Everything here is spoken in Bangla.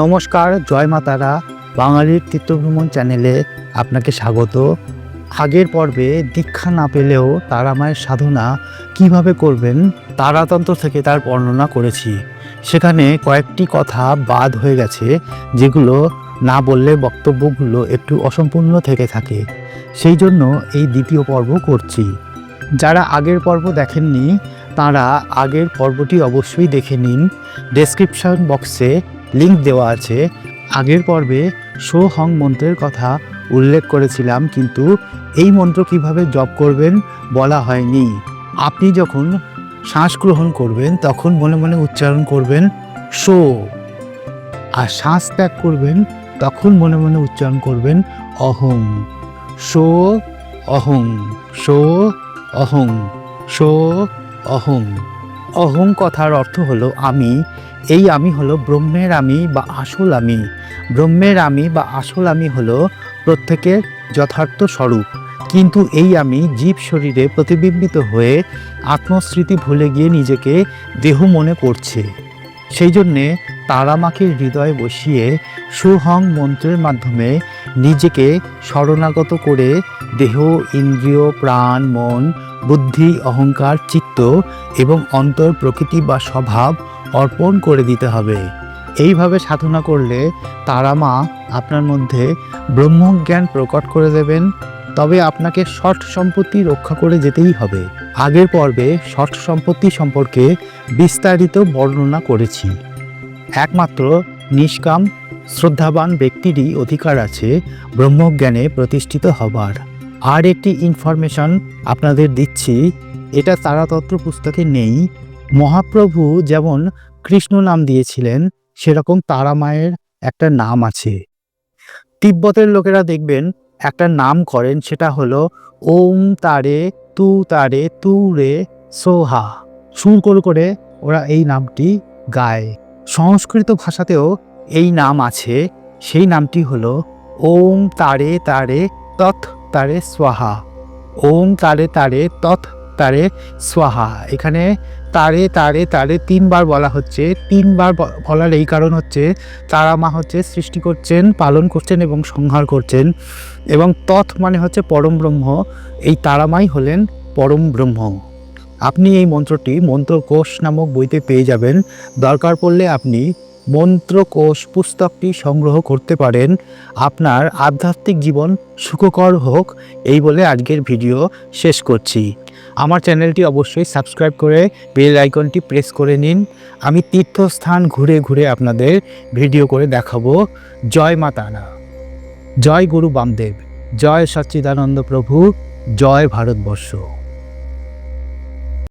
নমস্কার, জয় মাতারা বাঙালির তীর্থভ্রমণ চ্যানেলে আপনাকে স্বাগত। আগের পর্বে দীক্ষা না পেলেও তারা মায়ের সাধনা কীভাবে করবেন তারাতন্ত্র থেকে তার বর্ণনা করেছি। সেখানে কয়েকটি কথা বাদ হয়ে গেছে, যেগুলো না বললে বক্তব্যগুলো একটু অসম্পূর্ণ থেকে থাকে। সেই জন্য এই দ্বিতীয় পর্ব করছি। যারা আগের পর্ব দেখেননি, তারা আগের পর্বটি অবশ্যই দেখে নিন। ডেসক্রিপশন বক্সে লিংক দেওয়া আছে। আগের পর্বে শো হং মন্ত্রের কথা উল্লেখ করেছিলাম, কিন্তু এই মন্ত্র কীভাবে জপ করবেন বলা হয়নি। আপনি যখন শ্বাস গ্রহণ করবেন, তখন মনে মনে উচ্চারণ করবেন শো আর শ্বাস ত্যাগ করবেন, তখন মনে মনে উচ্চারণ করবেন অহং। শো অহং। শো অহং। শো অহং। অহং কথার অর্থ হলো আমি। এই আমি হলো ব্রহ্মের আমি বা আসল আমি। ব্রহ্মের আমি বা আসল আমি হলো প্রত্যেকের যথার্থ স্বরূপ। কিন্তু এই আমি জীব শরীরে প্রতিবিম্বিত হয়ে আত্মস্মৃতি ভুলে গিয়ে নিজেকে দেহ মনে করছে। সেই জন্যে তারামাকে হৃদয়ে বসিয়ে সুহং মন্ত্রের মাধ্যমে নিজেকে শরণাগত করে দেহ, ইন্দ্রিয়, প্রাণ, মন, বুদ্ধি, অহংকার, চিত্ত এবং অন্তর, প্রকৃতি বা স্বভাব অর্পণ করে দিতে হবে। এইভাবে সাধনা করলে তারা মা আপনার মধ্যে ব্রহ্মজ্ঞান প্রকট করে দেবেন। তবে আপনাকে ষট সম্পত্তি রক্ষা করে যেতেই হবে। আগের পর্বে ষট সম্পত্তি সম্পর্কে বিস্তারিত বর্ণনা করেছি। একমাত্র নিষ্কাম, শ্রদ্ধাবান ব্যক্তিরই অধিকার আছে ব্রহ্মজ্ঞানে প্রতিষ্ঠিত হবার। আর একটি ইনফরমেশন আপনাদের দিচ্ছি, এটা তারাতত্ত্ব পুস্তকে নেই। মহাপ্রভু যেমন কৃষ্ণ নাম দিয়েছিলেন, সেরকম তারা মায়ের একটা নাম আছে। তিব্বতের লোকেরা দেখবেন একটা নাম করেন, সেটা হলো ওম তারে, তু তারে, তু রে সোহা সুর করে করে ওরা এই নামটি গায়। সংস্কৃত ভাষাতেও এই নাম আছে। সেই নামটি হলো ওম তারে তারে তৎ তারে স্বাহা। ওম তারে তারে তৎ তারে স্বাহা। এখানে তারে তারে তারে তিনবার বলা হচ্ছে। তিনবার বলার এই কারণ হচ্ছে তারা মা হচ্ছে সৃষ্টি করছেন, পালন করছেন এবং সংহার করছেন। এবং তৎ মানে হচ্ছে পরম ব্রহ্ম। এই তারামাই হলেন পরম ব্রহ্ম। আপনি এই মন্ত্রটি মন্ত্রকোষ নামক বইতে পেয়ে যাবেন। দরকার পড়লে আপনি মন্ত্রকোষ পুস্তকটি সংগ্রহ করতে পারেন। আপনার আধ্যাত্মিক জীবন সুখকর হোক, এই বলে আজকের ভিডিও শেষ করছি। আমার চ্যানেলটি অবশ্যই সাবস্ক্রাইব করে বেল আইকনটি প্রেস করে নিন। আমি তীর্থস্থান ঘুরে ঘুরে আপনাদের ভিডিও করে দেখাবো। জয় মা তারা। জয় গুরু বামদেব। জয় সচ্চিদানন্দ প্রভু। জয় ভারতবর্ষ।